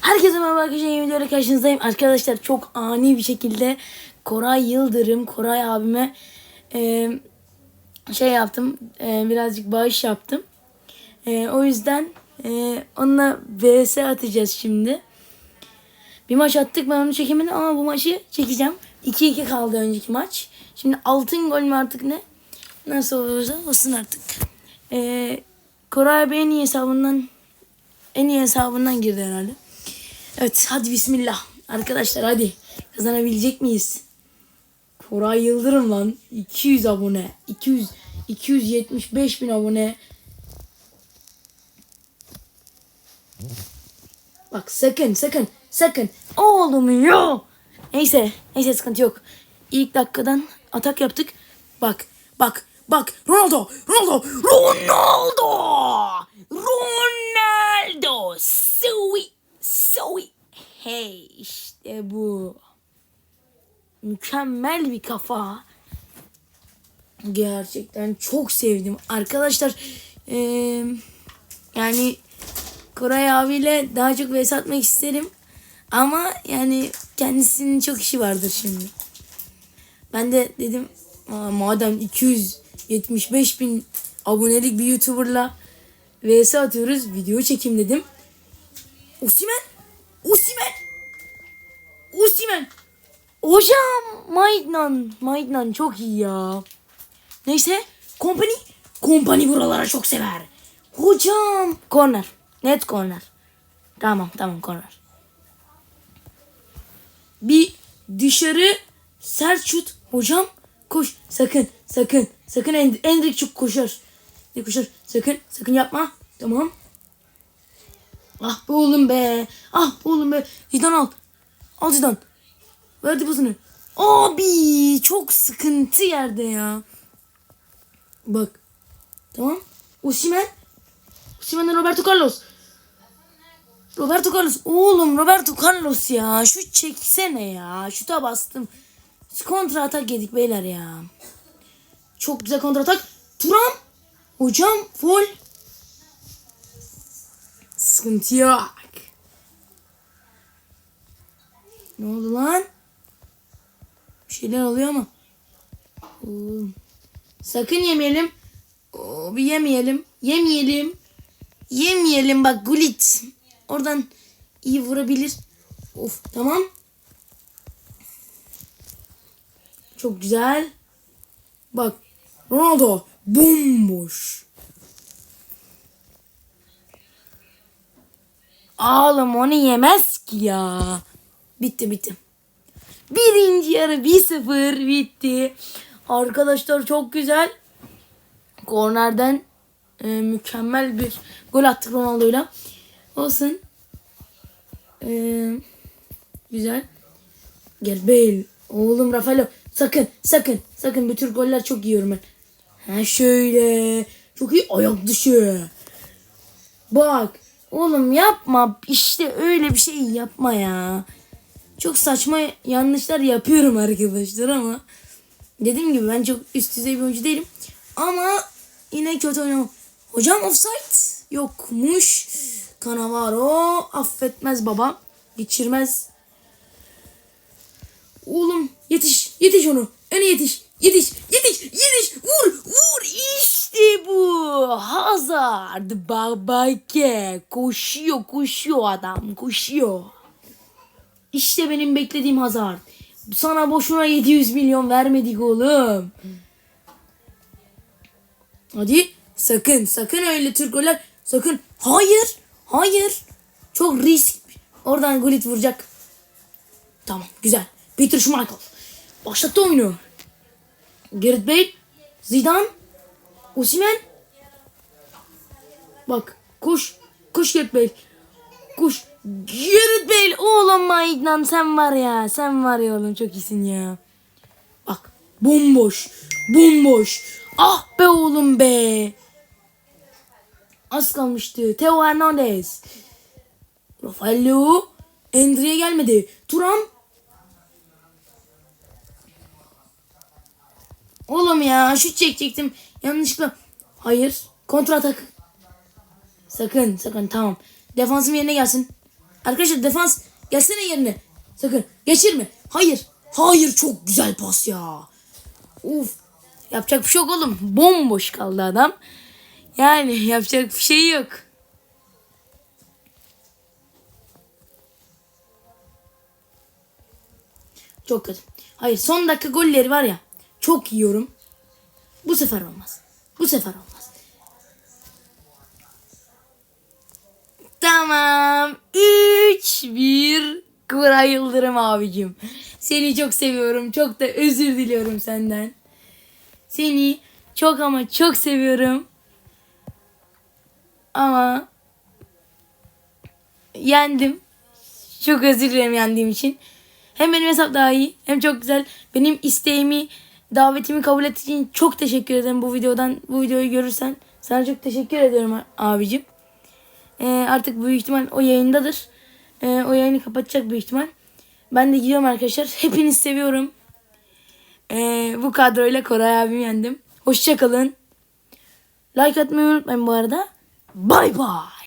Herkese merhaba arkadaşlar yeni videoyla karşınızdayım. Arkadaşlar çok ani bir şekilde Koray Yıldırım, Koray abime e, şey yaptım. e, birazcık bağış yaptım. E, o yüzden e, onunla vs atacağız şimdi. Bir maç attık ben onu çekemedim ama bu maçı çekeceğim. 2-2 kaldı önceki maç. Şimdi altın gol mü artık ne? Nasıl olursa olsun artık. E, Koray abi en iyi hesabından en iyi hesabından girdi herhalde. Evet hadi bismillah. Arkadaşlar hadi. Kazanabilecek miyiz? Koray Yıldırım lan. 200 abone. 200 275 bin abone. Bak sakın sakın sakın. Oğlum yo. Neyse neyse sıkıntı yok. İlk dakikadan atak yaptık. Bak bak bak Ronaldo Ronaldo Ronaldo Ronaldo Sweet Sweet Hey işte bu. Mükemmel bir kafa. Gerçekten çok sevdim. Arkadaşlar eee, yani Koray abiyle daha çok vs atmak isterim. Ama yani kendisinin çok işi vardır şimdi. Ben de dedim "Aa, madem 275 bin abonelik bir YouTuber'la vs atıyoruz video çekim dedim. Osimen! Osimen! Osimen! Hocam Maidnan. Maidnan çok iyi ya. Neyse. Company. Company buralara çok sever. Hocam. Corner. Net corner. Tamam tamam corner. Bir dışarı sert şut. Hocam koş. Sakın sakın sakın End- Endrick çok koşar. Ne koşar? Sakın sakın yapma. Tamam. Ah be oğlum be. Ah be oğlum be. Zidane al. Al Zidane. Verdi pasını. Abi çok sıkıntı yerde ya. Bak. Tamam. Osimhen. Osimhen'den Roberto Carlos. Roberto Carlos. Oğlum Roberto Carlos ya. Şu çeksene ya. Şuta bastım. Kontra atak yedik beyler ya. Çok güzel kontra atak. Turam. Hocam foul. Sıkıntı yok. Ne oldu lan? Şeyler oluyor ama. Sakın yemeyelim. Oo, bir yemeyelim. Yemeyelim. Yemeyelim bak Gullit. Oradan iyi vurabilir. Of tamam. Çok güzel. Bak Ronaldo bomboş. Oğlum onu yemez ki ya. Bitti bitti. Birinci yarı 1-0 bitti. Arkadaşlar çok güzel. Kornerden e, mükemmel bir gol attık Ronaldo'yla. Olsun. E, güzel. Gel Bale. Oğlum Rafaelo. Sakın sakın sakın. Bu tür goller çok yiyorum ben. Ha şöyle. Çok iyi ayak dışı. Bak. Oğlum yapma. İşte öyle bir şey yapma ya. Çok saçma yanlışlar yapıyorum arkadaşlar ama dediğim gibi ben çok üst düzey bir oyuncu değilim. Ama yine kötü oynamam. Hocam offside yokmuş. Cannavaro affetmez baba. Geçirmez. Oğlum yetiş yetiş onu. Öne yetiş. Yetiş yetiş yetiş. Vur vur işte bu. Hazard babake. Koşuyor koşuyor adam koşuyor. İşte benim beklediğim Hazard. Sana boşuna 700 milyon vermedik oğlum. Hadi sakın sakın öyle Türk goller sakın. Hayır hayır. Çok risk. Oradan Gullit vuracak. Tamam güzel. Peter Schmeichel. Başlattı oyunu. Gareth Bale. Zidane. Osimhen. Bak koş. Koş Gareth Bale. Koş. Gareth Bale. Oğlum Maignan sen var ya. Sen var ya oğlum çok iyisin ya. Bak. Bomboş. Bomboş. Ah be oğlum be. Az kalmıştı. Theo Hernandez. Rafaello. Endri'ye gelmedi. Turam. Oğlum ya şut çekecektim. Yanlışlıkla. Hayır. Kontra atak. Sakın sakın tamam. Defansım yerine gelsin. Arkadaşlar defans gelsene yerine. Sakın geçirme. Hayır. Hayır çok güzel pas ya. Uf. Yapacak bir şey yok oğlum. Bomboş kaldı adam. Yani yapacak bir şey yok. Çok kötü. Hayır son dakika golleri var ya. Çok yiyorum. Bu sefer olmaz. Bu sefer olmaz. Tamam. 3-1 Kuray Yıldırım abicim. Seni çok seviyorum. Çok da özür diliyorum senden. Seni çok ama çok seviyorum. Ama yendim. Çok özür dilerim yendiğim için. Hem benim hesap daha iyi hem çok güzel. Benim isteğimi, davetimi kabul ettiğin için çok teşekkür ederim bu videodan. Bu videoyu görürsen sana çok teşekkür ediyorum abicim. Ee, artık büyük ihtimal o yayındadır. Ee, o yayını kapatacak büyük ihtimal. Ben de gidiyorum arkadaşlar. Hepinizi seviyorum. Ee, bu kadroyla Koray abimi yendim. Hoşçakalın. Like atmayı unutmayın bu arada. Bay bay.